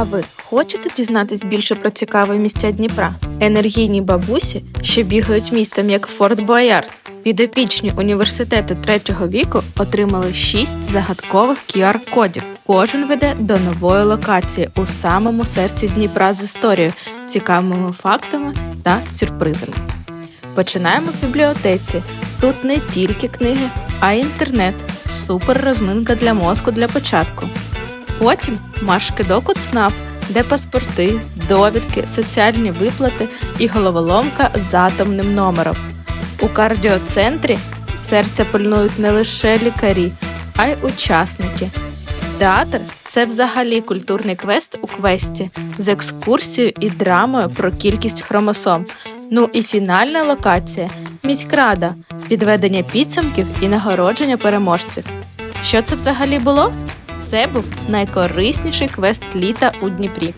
А ви хочете дізнатись більше про цікаві місця Дніпра? Енергійні бабусі, що бігають містом як Форт Боярд, підопічні університети третього віку отримали 6 загадкових QR-кодів. Кожен веде до нової локації у самому серці Дніпра з історією, цікавими фактами та сюрпризами. Починаємо в бібліотеці. Тут не тільки книги, а й інтернет. Супер розминка для мозку для початку. Потім марш кидок у ЦНАП, де паспорти, довідки, соціальні виплати і головоломка з атомним номером. У кардіоцентрі серця пильнують не лише лікарі, а й учасники. Театр це взагалі культурний квест у квесті з екскурсією і драмою про кількість хромосом. Ну і фінальна локація міськрада, підведення підсумків і нагородження переможців. Що це взагалі було? Це був найкорисніший квест літа у Дніпрі.